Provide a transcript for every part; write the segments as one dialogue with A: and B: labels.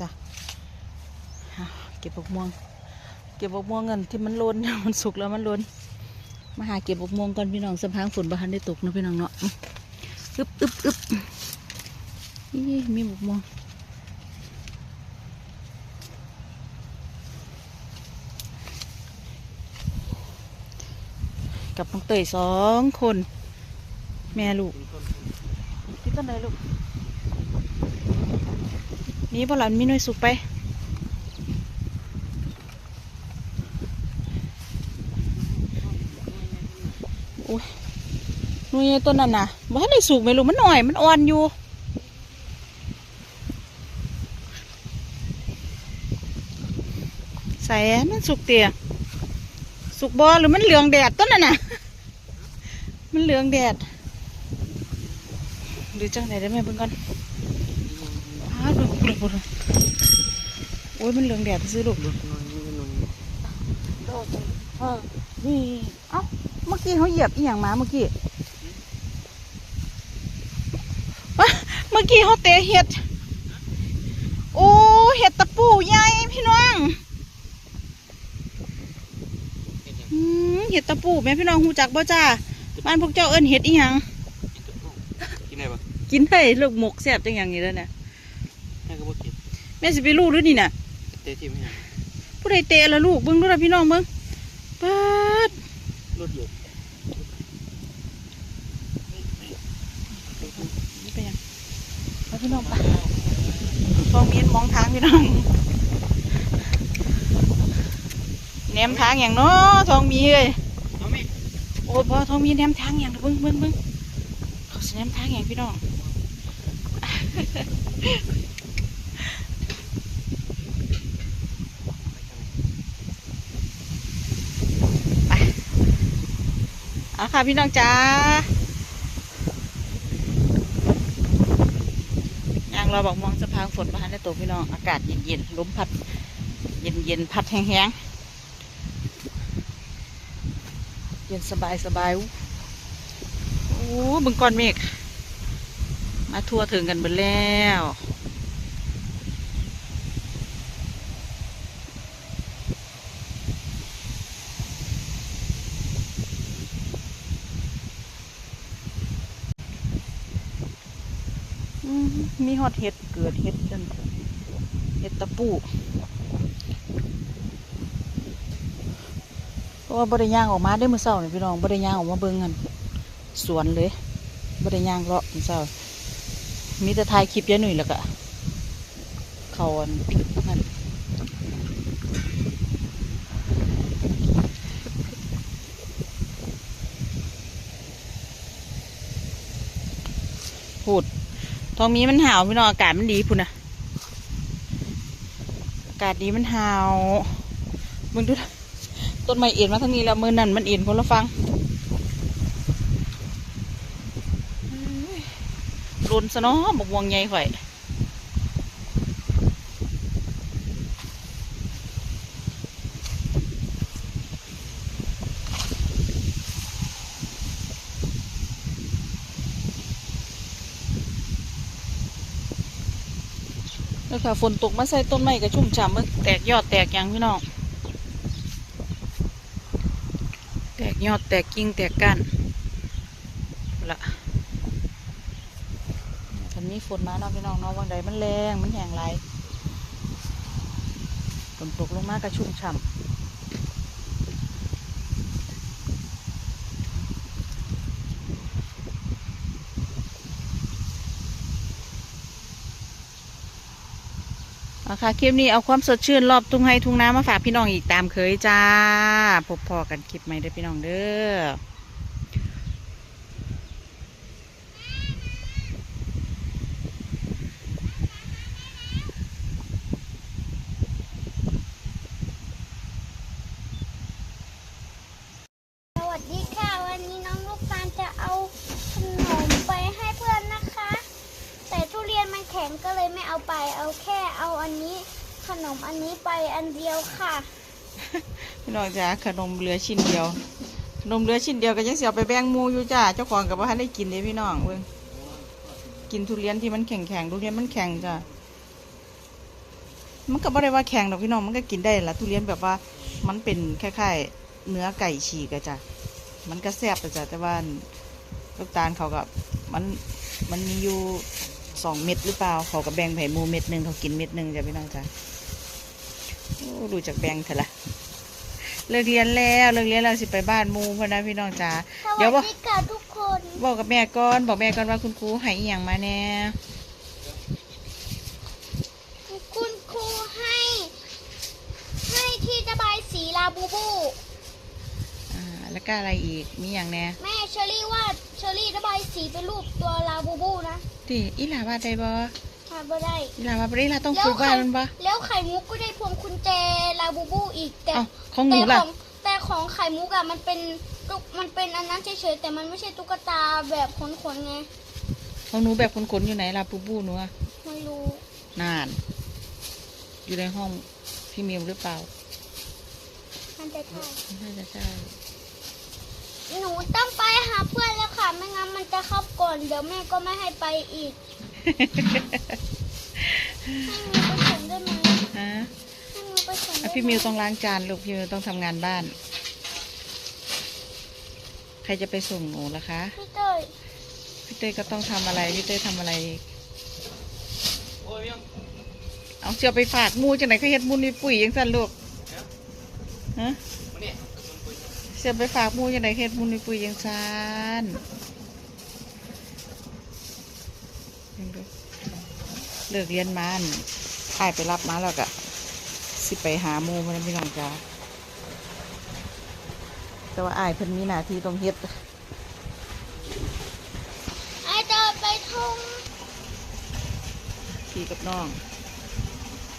A: จ้ะเก็บบกม่วง เก็บบกม่วงกันที่มันหล้นมันสุกแล้วมันหล้นมาหาเก็บบกม่วงก่อนพี่น้องสำพังฝนบาทันได้ตกนะพี่น้องเนาะอึบอึบอึบนี่มีบกม่วงกับน้องเตยสองคน แม่ลูกที่ต้นไหนลูก นี่พอหลานมีน่วยสุกไป โอ้ยน่วยต้นนั้นน่ะบ่ทันได้สุกไหมลูกมันหน่อย มันอ่อนอยู่ใส่มันสุกเตียสุกบอหรือมันเหลืองแดดต้นน่ะน่ะ มันเหลืองแดด หรือจังไหนได้ไหมเบิ่งก่อนาวดูดูดูดูโอ้ยมันเหลืองแดดซื้อลูก
B: นี่
A: เอ้าเมื่อกี้เขาเหยียบอีหยังมาเมื่อกี้เมื่อกี้เขาเตะเห็ดโอ้เห็ดตะปูใหญ่พี่น้องเห็ดตะปูแม่พี่น้องหูจักบ่จ้าบ้านพวกเจ้าเอิ้นเห็ดอีหยัง
B: กินได้ปะ
A: กินได้ลูกหมกแซ่บจังอย่างนี้แล้วเนี่ย
B: แม่
A: สิไปลูกหรือนี่น่ะ
B: เตะที่ไม่ให้
A: ผู้ใดเตะละลูกเบิ่งดูนะพี่น้องเบิ่งปาด
B: รถเหยียบ
A: นี่ไปยังไปพี่น้องไปทองมีนมองทางพี่น้องแหนมทางอย่างเนาะทองมีเอ้ย
B: เอาไหม
A: โอ้พอทองมีแหนมทางอย่างเด้อเบิ่งเบิ่งเบิ่งเขาสิแหนมทางอย่างพี่น้อง เอาค่ะพี่น้องจ้ายังเราบอกมองสะพานฝนมาในตัวพี่น้อง อากาศเย็นๆลมพัด เย็นๆพัดแห้งๆ เย็นสบายสบายอู้โอ้บึงก้อนเมฆ มาทั่วถึงกันหมดแล้ว มีฮอดเห็ดเกิดเห็ดจนเห็ดตะปูเพราะว่าบริย่างออกมาได้มือเศร้านี่พี่น้องบริย่างออกมาเบิ้งกันสวนเลยบริย่างเลาะมือเศร้ามีแต่ถ่ายคลิปยายหนุ่ยแล้วก็เขาอันนั่น ตองมีมันหาวพี่น้องอากาศมันดีพุ่นนะอากาศดีมันหาวมึงดูต้นไม้เอ็นมาทางนี้แล้วมือนั่นมันเอ็นคนละฟังรุนซะเนาะบกวงใหญ่ข่อย แล้วค่ะฝนตกมาใส่ต้นไม้ก็ชุ่มฉ่ำมึงแตกยอดแตกยังพี่น้อง แตกยอดแตกกิ่งแตกก้านละคันนี้ฝนมาเนาะพี่น้องเนาะวันใดมันแรงมันแห้งไรฝนตกลงมากระชุ่มฉ่ำ เอาค่ะคลิปนี้เอาความสดชื่นรอบทุ่งไห้ทุ่งน้ำมาฝากพี่น้องอีกตามเคยจ้า พบพอกันคลิปใหม่เด้อพี่น้องเด้อ
C: สวัสดีค่ะวันนี้น้องลูกตาลจะเอาขนมไปให้เพื่อนนะคะแต่ทุเรียนมันแข็งก็เลยไม่เอาไปเอาแค่ เอาอันนี้ขนมอันนี้ไปอันเดียวค่ะ
A: พี่น้องจ้าขนมเหลือชิ้นเดียว ขนมเหลือชิ้นเดียวก็ยังเสียไปแบ่งมูอยู่จ้าเจ้าของกับว่าได้กินเลยพี่น้องเบิ่งกินทุเรียนที่มันแข็งแข็งๆทุเรียนมันแข็งจ้ามันก็บ่ได้ว่าแข็งดอกพี่น้องมันก็กินได้ละทุเรียนแบบว่ามันเป็นคล้ายๆเนื้อไก่ฉีกอะจ้ะมันก็แซ่บอะจ้ะแต่ว่าลูกตาลเขาก็มันมันมีอยู่ สองเม็ดหรือเปล่าเขาก็แบ่งไผ่หมูเม็ดหนึ่งเขากินเม็ดหนึ่งจ้ะพี่น้องจ้ะโอ้ดูจากแบ่งเถอะละเลิกเรียนแล้วเลิกเรียนแล้วสิไปบ้านหมูพอนะพี่น้องจ้า
C: ส
A: เดี๋ยว
C: วั
A: บ่
C: สดีค่ะทุกคน
A: บอกกับแม่ก่อนบอกแม่ก่อนว่าคุณครูให้อหย่างมาแน่
C: คุณครูให้ ให้ที่ระบายสีลาบูบู
A: อ่าแล้วก็อะไรอีกมีอย่างแน่
C: แม่เชอรี่ว่า เชอรี่ระบายสีเป็นรูปตัวลาบูบูนะ
A: ที่อีหลาว่าได้บ่
C: ทำไม่ได้
A: อีหลาว่าบ่ได้อีหลาต้องฝึกว่ามันบ่
C: แล้วไข่มุกก็ได้พวงกุญแจลาบูบูอีกแต่
A: เอ้าของหนู
C: แต่
A: ล่ะ
C: ของแต่ของไข่มุกอะมันเป็นตุ๊กมันเป็นอันนั้นเฉยๆแต่มันไม่ใช่ตุ๊กตาแบบขนๆไง
A: ของหนูแบบขนๆอยู่ไหนล่ะปูปูหนูอะ
C: ไม่รู้
A: นาน อยู่ในห้องพี่มิวหรือเปล่า
C: มันจะใช่
A: น่าจะใช่
C: หนูต้อง ม่งั้นมันจะเข้าก่อน เดี๋ยวแม่ก็ไม่ให้ไปอีก ให้มิวไปส่งได้ไหม
A: ฮะ
C: ให้มิวไปส่งได้
A: อะ
C: ไห
A: พี่มิวต้องล้างจานลูกพี่มิวต้องทำงานบ้าน ใครจะไปส่งหนูล่ะคะ
C: พี่เต้ย
A: พี่เต้ยก็ต้องทำอะไร พี่เต้ยทำอะไร
B: โอ้ยยัง
A: เอาเชียวไปฝากหมูจังไหนเขาเฮ็ดหมูนี่ปุ๋ยยังสั่นลูกฮะ
B: มาเนี่ยมันคุย
A: เชียวไปฝากหมูจังไหนเขาเฮ็ดหมูนี่ปุ๋ยยังสั่นยังดู เลิกเรียนมาอั่นอ้ายไปรับมาแล้วก็สิไปหาหมูเพื่อนพี่น้องจ้าแต่ว่าอ้ายเพิ่นมีหน้าที่ต้องเฮ็ด
C: ไอเดินไปทุ่ง
A: พี่กับน้อง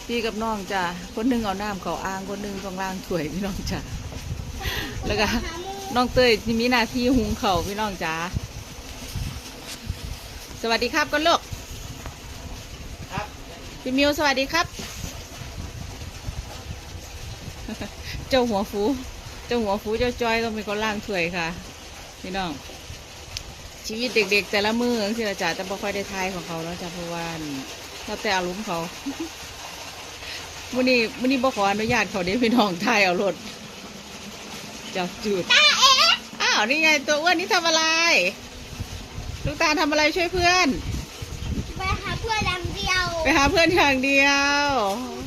A: พี่กับน้องจ้ะคนหนึงเอาน้ำเขาอ่างคนหนึงต้องล้างถ้วยพี่น้องจ้ะแล้วก็
C: หาหมู
A: น้องเตยที่มีหน้าที่หุงเขาวพี่น้องจ๋าสวัสดีครับก็ลูก
B: ครับ
A: พี่มิวสวัสดีครับ เจ้าหัวฟู เจ้าหัวฟูเจ้าจอยต้องเป็นคนล่างถวยค่ะ พี่น้อง ชีวิตเด็ก ๆ แต่ละมือที่เราจ๋าจะไม่ค่อยได้ทายของเขาแล้วจ้ะเพราะว่าเราแต่อารมณ์เขามื่อนี้มื่อนี้บ่ขออนุญาตเขาเด้พี่น้องทายเอารถจับจุดอ้าวนี่ไงตัวอ้วนนี่ทำอะไร ลูกตาทำอะไรช่วยเพื่อน
C: ไปหาเพื่อนอย่างเดียว
A: ไปหาเพื่อนอย่างเดียว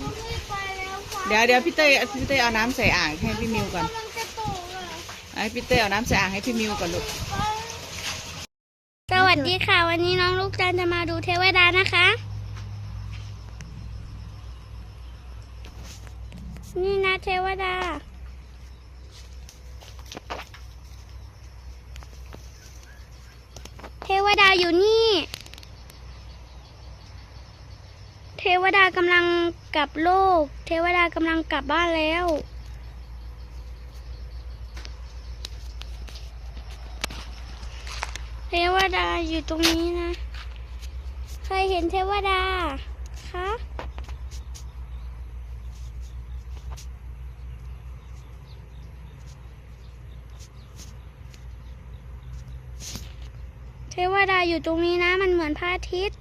C: ก็ไม่ไปแล้วค่ะ
A: เดี๋ยวเดี๋ยวพี่เต้ยพี่เต้ยเอาน้ำใส่อ่างให้พี่มิวก่อน
C: กำลังจะตกเลย
A: ให้พี่เต้ยเอาน้ำใส่อ่างให้พี่มิวก่อนลูก
C: สวัสดีค่ะ วันนี้น้องลูกจันจะมาดูเทวดานะคะ นี่นะเทวดาเทวดาอยู่นี่ เทวดากำลังกลับโลก เทวดากำลังกลับบ้านแล้ว เทวดาอยู่ตรงนี้นะ เคยเห็นเทวดาคะเทวดาอยู่ตรงนี้นะ มันเหมือนพระอาทิตย์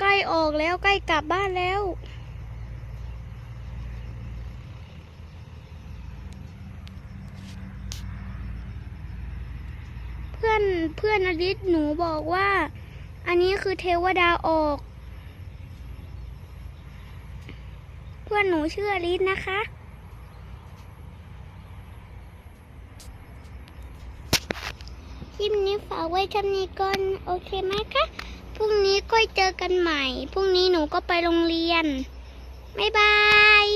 C: ใกล้ ออกแล้วใกล้กลับบ้านแล้ว เพื่อนเพื่อนอดิษหนูบอกว่า อันนี้คือเทวดาออก เพื่อนหนูชื่ออลิสนะคะคลิปนี้ฝากไว้เท่นี้ก่อน โอเคไหมคะ พรุ่งนี้ก็เจอกันใหม่ พรุ่งนี้หนูก็ไปโรงเรียน บ๊ายบาย